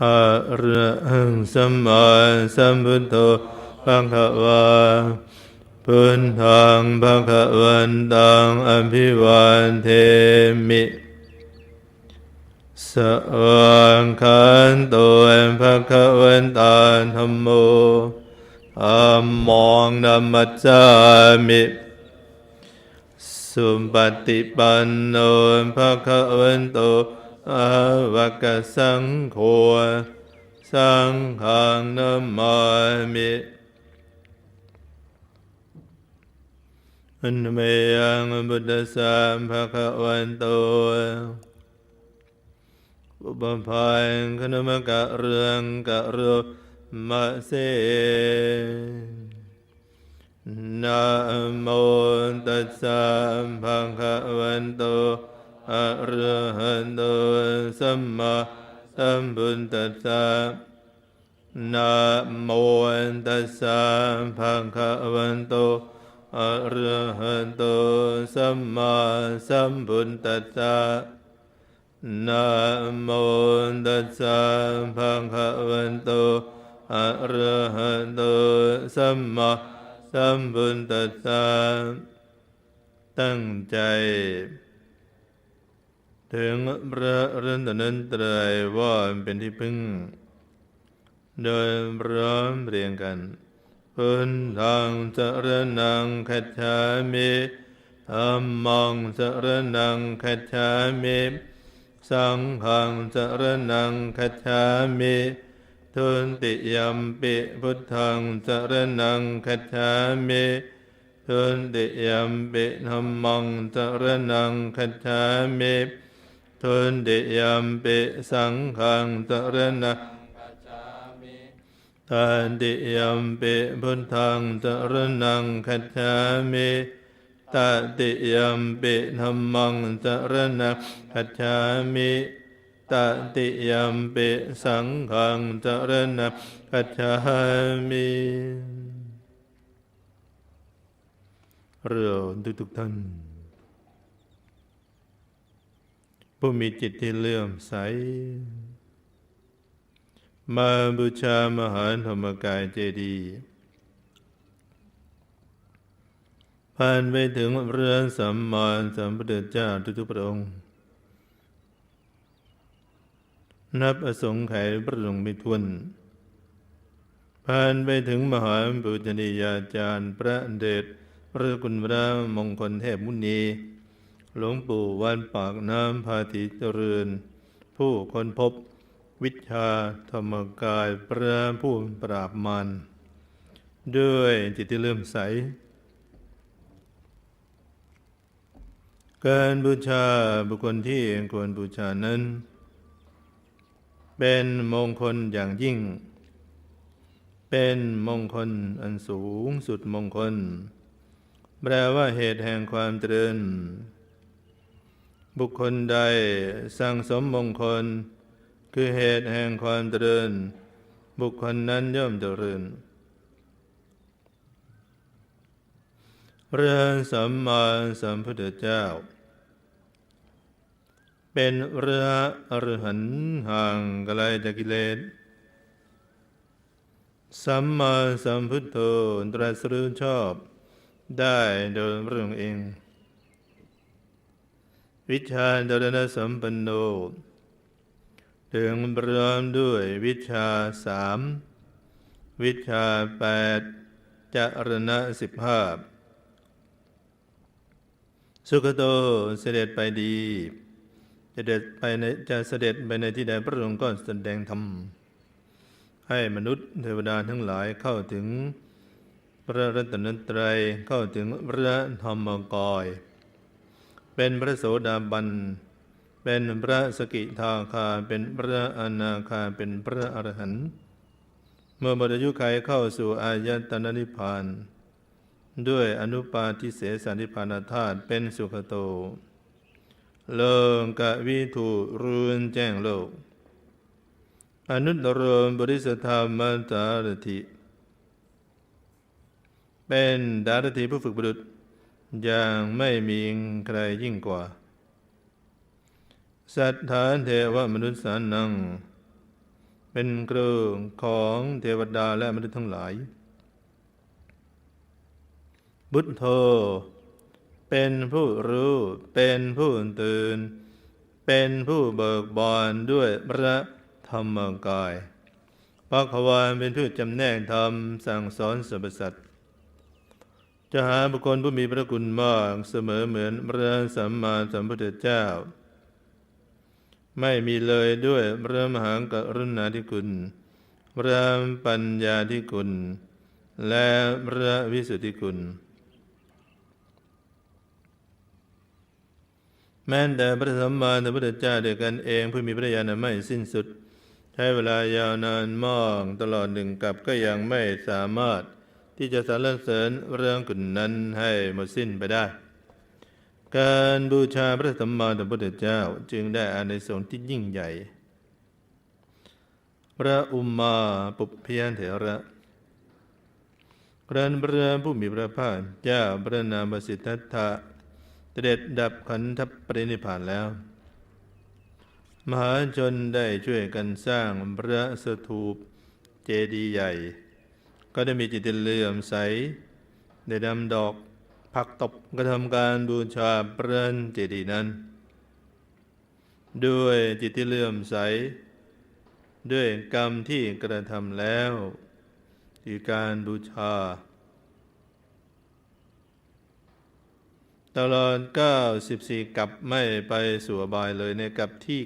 อะระหังสัมมาสัมพุทโธภะคะวาพุทธังภะคะวันตังอภิวาเทมิสวังขันตัวภะคะวันตาธรรมโมธัมมังนัมมัจจามิสุปฏิปันโนภะคะวันโต อาภะกะสังโฆสังฆังนมามิอันเมยังบุตสามภะคะวันโตอุปภายขนมกะเรืองกะเรือมะเสนะโมตัสสะภะคะวันโต อะระหะโตสัมมาสัมพุทธัสสะนะโมตัสสะภะคะวันโตอะระหะโตสัมมาสัมพุทธัสสะนะโมตัสสะภะคะวันโตอะระหะโตสัมมาสัมพุทธัสสะตั้งใจ ถึงพระรัตนตรัยว่าเป็นที่พึ่ง โดยพร้อมเรียงกันพุทธังสรนังคัจฉามิธัมมังสรนังคัจฉามิสังฆังสรนังคัจฉามิทุติยมปิพุทธังสรนังคัจฉามิทุติยมปิธัมมังสรนังคัจฉามิ ทุติยัมปิสังฆังสรนังตันติยัมปิพุทธังสรนังคัจฉามิตติยัมปิธัมมังสรนังคัจฉามิตติยัมปิสังฆังสรนังคัจฉามิเรื่องทุกๆท่าน ผู้มีจิตที่เลื่อมใส มาบูชามหาธรรมกายเจดีย์ผ่านไปถึงเรือนสัมมาสัมพุทธเจ้าทุกๆพระองค์ นับอสงไขยพระองค์ไม่ท้วนผ่านไปถึงมหาปุจนียาจารย์ พระเดชพระคุณพระมงคลเทพมุนี หลวงปู่วันปากน้ำพาธิเจริญ ผู้คนพบวิชาธรรมกายพระผู้ปราบมารด้วยจิตที่เลื่อมใส การบูชาบุคคลที่ควรบูชานั้น เป็นมงคลอย่างยิ่ง เป็นมงคลอันสูงสุดมงคล แปลว่าเหตุแห่งความเจริญ บุคคลใดสร้างสมมงคล คือเหตุแห่งความเจริญ บุคคลนั้นย่อมเจริญพระสัมมาสัมพุทธเจ้า เป็นพระอรหันต์ห่างไกลจากกิเลสสัมมาสัมพุทโธตรัสรู้ชอบได้โดยพระองค์เอง วิชาดรณสัมปันโน ถึงพร้อมด้วยวิชาสามวิชาแปดจารณะสิบห้าสุขโตเสด็จไปดีจะเด็ดไปในจะเสด็จไปในที่ใดพระองค์ก็แสดงธรรมให้มนุษย์เทวดาทั้งหลายเข้าถึงพระรัตนตรัยเข้าถึงพระธรรมกาย เป็นพระโสดาบัน เป็นพระสกิทาคา เป็นพระอนาคา เป็นพระอรหันต์ เมื่อหมดอายุขัยเข้าสู่อายตนะนิพพาน ด้วยอนุปาทิเสสนิพานธาตุเป็นสุขโตโลงกะวิถูรุนแจ้งโลก อนุตตรมบริสธรรมตารถิเป็นดารถีผู้ฝึกบุรุษ อย่างไม่มีใครยิ่งกว่า สัทธาเทวมนุษย์สานัง เป็นเครื่องของเทวดาและมนุษย์ทั้งหลาย บุตโธ เป็นผู้รู้ เป็นผู้ตื่น เป็นผู้เบิกบานด้วยพระธรรมกายพระควานเป็นผู้จำแนกธรรมสั่งสอนสรรพสัตว์ จะหาบุคคลผู้มีพระคุณมากเสมอเหมือนพระสัมมาสัมพุทธเจ้า ไม่มีเลยด้วยพระมหากรุณาธิคุณ พระปัญญาธิคุณ และพระวิสุทธิคุณ แม้แต่พระสัมมาสัมพุทธเจ้าเดียวกันเองผู้มีพระญาณไม่สิ้นสุด ใช้เวลายาวนานมากตลอดหนึ่งกับก็ยังไม่สามารถ ที่จะสรรเสริญเรื่องคุณนั้นให้หมดสิ้นไปได้ การบูชาพระสัมมาสัมพุทธเจ้าจึงได้อานิสงส์ที่ยิ่งใหญ่ พระอุมมาปุพเพยันเถระครั้นพระผู้มีพระภาคเจ้าพระนามสิทธัตถะเสด็จดับขันธปรินิพานแล้ว มหาชนได้ช่วยกันสร้างพระสถูปเจดีย์ใหญ่ ก็ได้มีจิตเลื่อมใสได้นำดอกผักตบกระทำการบูชาพระเจดีย์นั้น ด้วยจิตที่เลื่อมใส ด้วยกรรมที่กระทำแล้วที่การบูชา ตลอด 94 กับไม่ไปสู่บายเลยในกับที่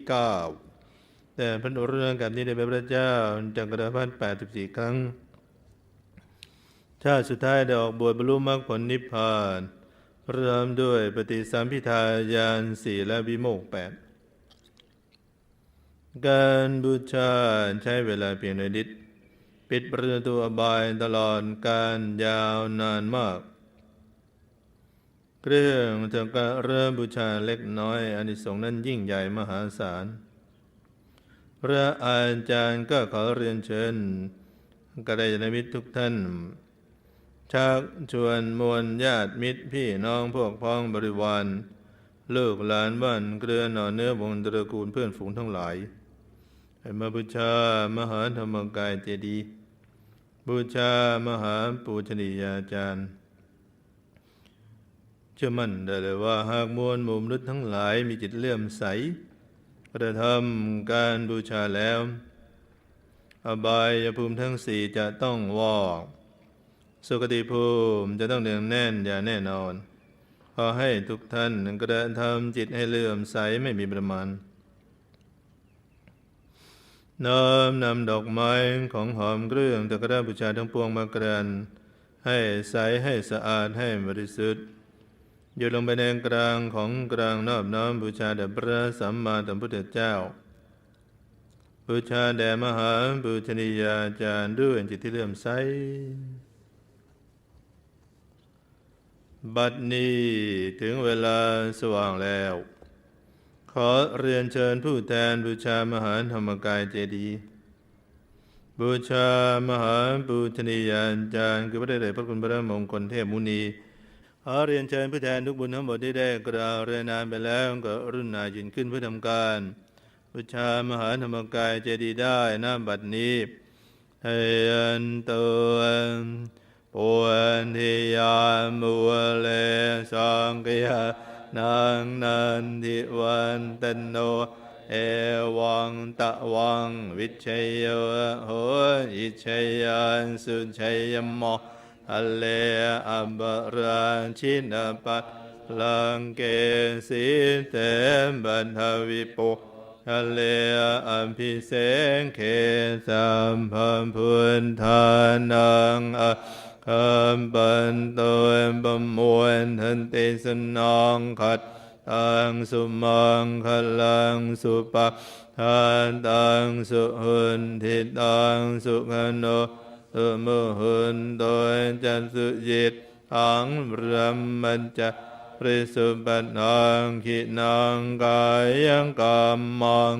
9 แต่พระนเรื่องกับนี้ได้เป็นพระเจ้าจังกระพรรดิ84 ครั้ง ชาติสุดท้ายได้ออกบวชบรรลุมรรคผลนิพพานเริ่มด้วยปฏิสัมพิทายานสี่และวิโมกข์แปดการบูชาใช้เวลาเพียงในนิดปิดประตูอบายตลอดการยาวนานมาก เครื่องทำการเริ่มบูชาเล็กน้อยอานิสงส์นั้นยิ่งใหญ่มหาศาล พระอาจารย์ก็ขอเรียนเชิญกระไดนมิตรทุกท่าน ชักชวนมวลญาติมิตรพี่น้องพวกพ้องบริวารลูกหลานบ้านเกลือหน่อเนื้อวงตระกูลเพื่อนฝูงทั้งหลายให้มาบูชามหาธรรมกายเจดีย์บูชามหาปูชนียาจารย์เชื่อมั่นได้เลยว่าหากมวลหมู่มนุษย์ทั้งหลายมีจิตเลื่อมใสกระทำการบูชาแล้ว อบายภูมิทั้งสี่จะต้องวอก สุคติภูมิจะต้องเนืองแน่นอย่าแน่นอน ขอให้ทุกท่านกระทำจิตให้เลื่อมใสไม่มีประมาณน้อมนำดอกไม้ของหอมเครื่องตะกร้าบูชาทั้งปวงมากรัน ให้ใสให้สะอาดให้บริสุทธิ์อยู่ลงไปในกลางของกลางนอบน้อมบูชาแด่พระสัมมาสัมพุทธเจ้า บูชาแด่มหาบูชนียาจารย์ด้วยจิตที่เลื่อมใส บัดนี้ถึงเวลาสว่างแล้ว ขอเรียนเชิญผู้แทนบูชามหาธรรมกายเจดีย์บูชามหาบูชนียาจารย์คือพระเดชพระคุณพระมงคลเทพมุนีขอเรียนเชิญผู้แทนทุกบุญทั้งหมดที่ได้กล่าวเรียนนามไปแล้วก็รุ่นนายินขึ้นเพื่อทำการบูชามหาธรรมกายเจดีย์ได้น้ำบัดนี้ให้อันตัว ปุณทิยามุเลสังกยานังนันทิวันตโน เอวังตะวังวิชัยโยโหอิชัยยันสุชัยยโมทะเลอับราชินปัตลังเกสิเตมบันทวิปุทะเลอัมพิเศษเขสัมพัมพุนทานังอ คำปันตัวบมวนทันติสนองขัดตังสุมังคลังสุปะทานตังสุหุนทิตังสุขโนสุมหุนโดยจันสุจิตอังบรมมันจะปริสุปันนังขินังกายังกามมัง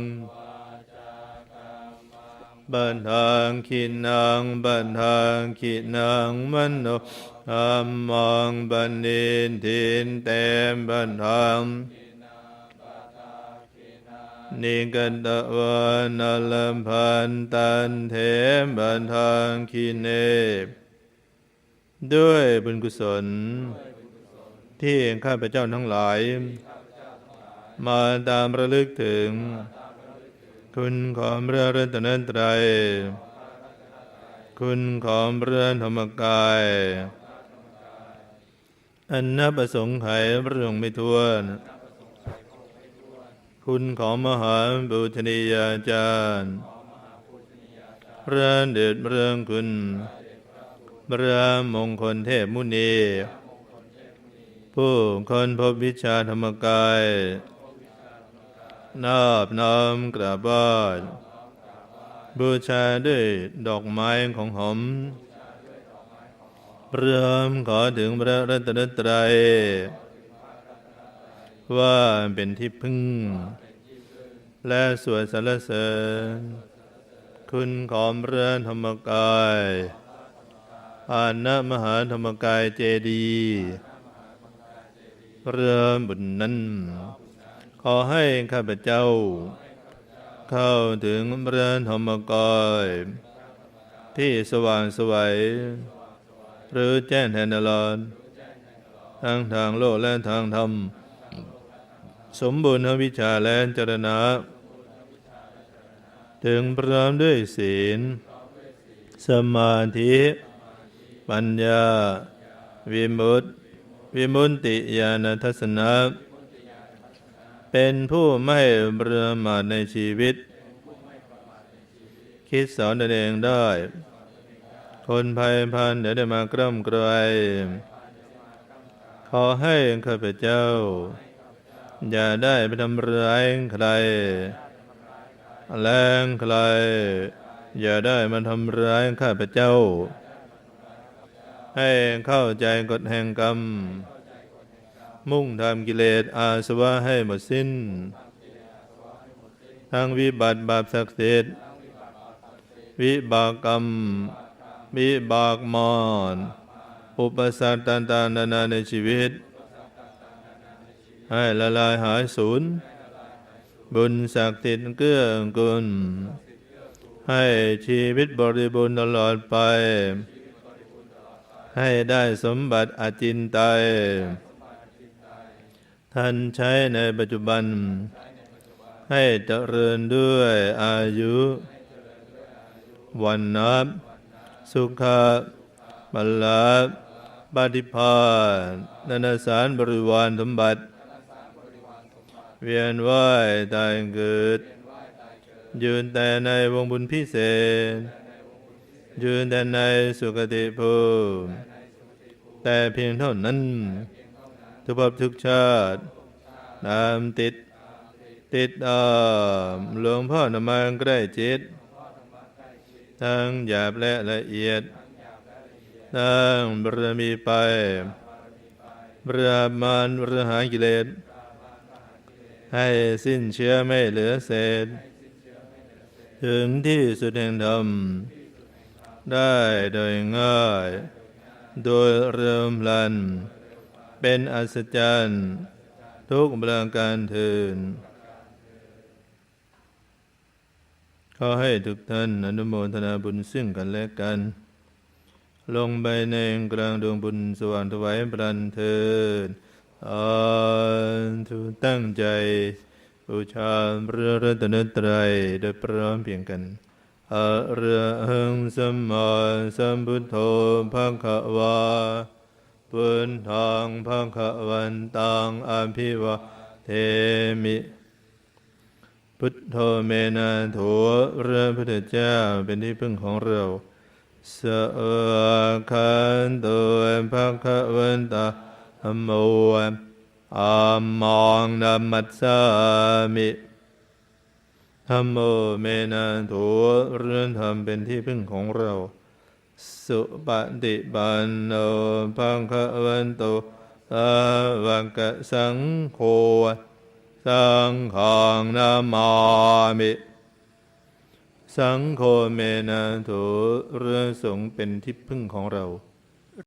บันทางขินังบันทางขินังมโนอัมมังบันนินทินเตมบันทางนิกันตะวันนลัมพันตันเทมบันทางคีเนด้วยบุญกุศล ที่ข้าพเจ้าทั้งหลาย มาตามระลึกถึง คุณของพระรัตนตรัย คุณของพระธรรมกาย อันนับประสงค์ไขพระองค์ไม่ทวน คุณของมหาบุชนียาจารย์พระเดชพระคุณพระมงคลเทพมุนี ผู้คนพบวิชาธรรมกาย นอบน้อมกราบไหว้บูชาด้วยดอกไม้ของหอมเริ่มขอถึงพระรัตนตรัย ว่าเป็นที่พึ่ง และสวดสรรเสริญ คุณของพระธรรมกายอานะมหาธรรมกายเจดีย์เริ่มบุญนั้น อให้ข้าพเจ้า เข้าถึงพระธรรมกายที่สว่างสวัยหรือแจ้งแทนตลอดทั้งทางโลกและทางธรรม สมบูรณ์วิชาและจรณะ ถึงพร้อมด้วยศีล สมาธิ ปัญญา วิมุตติ วิมุตติญาณทัศนะ เป็นผู้ไม่ประมาทในชีวิต คิดสอนตนเองได้ คนภัยพันเดี๋ยวได้มากร่ำกรายขอให้ข้าพเจ้า อย่าได้ไปทำร้ายใคร แรงใคร อย่าได้มาทำร้ายข้าพเจ้า ให้เข้าใจกฎแห่งกรรม มุ่งทำกิเลสอาสวะให้หมดสิ้น ทั้งวิบัติบาปศักดิ์สิทธิ์วิบากกรรม วิบากมอนอุปสรรคต่างๆนานาในชีวิต ให้ละลายหายสูญบุญศักดิ์สิทธิ์เกื้อกูลให้ชีวิตบริบูรณ์ตลอดไป ให้ได้สมบัติอจินไตย ท่านใช้ในปัจจุบัน ให้เจริญด้วยอายุ วันนับ สุขะบัลลาปฏิภาณนานาสารบริวารสมบัติ เวียนว่ายตายเกิด ยืนแต่ในวงบุญพิเศษ ยืนแต่ในสุคติภูมิแต่เพียงเท่านั้น ทุกภพทุกชาติตามติด ติดตามหลวงพ่อนำมาใกล้จิต ทั้งหยาบและละเอียด ทั้งบารมีไปบราบมารบรหารกิเลส ให้สิ้นเชื้อไม่เหลือเศษ ถึงที่สุดแห่งธรรม ได้โดยง่าย โดยเริ่มลัน เป็นอัศจรรย์ ทุกประการเทินขอให้ทุกท่านอนุโมทนาบุญซึ่งกันและกัน ลงไปในกลางดวงบุญสว่างถวายพรันเทินอาทุตั้งใจบูชาพระรัตนตรัยโดยพร้อมเพียงกันอระหังสมมาสัมพุทโธภะคะวา พุทธังภะคะวันตังอภิวะเทมิ พุทโธเมนะโถพระพุทธเจ้าเป็นที่พึ่งของเราสะคันโตภะคะวันตาธัมโมอามังนัมมัสสามิธัมโมเมนะโถเรื่องธรรมเป็นที่พึ่งของเรา สุปฏิปันโนภะคะวันโตสาวกสังโฆสังฆังนามามิสังโฆเมนะโถเรื่องสงเป็นที่พึ่งของเรา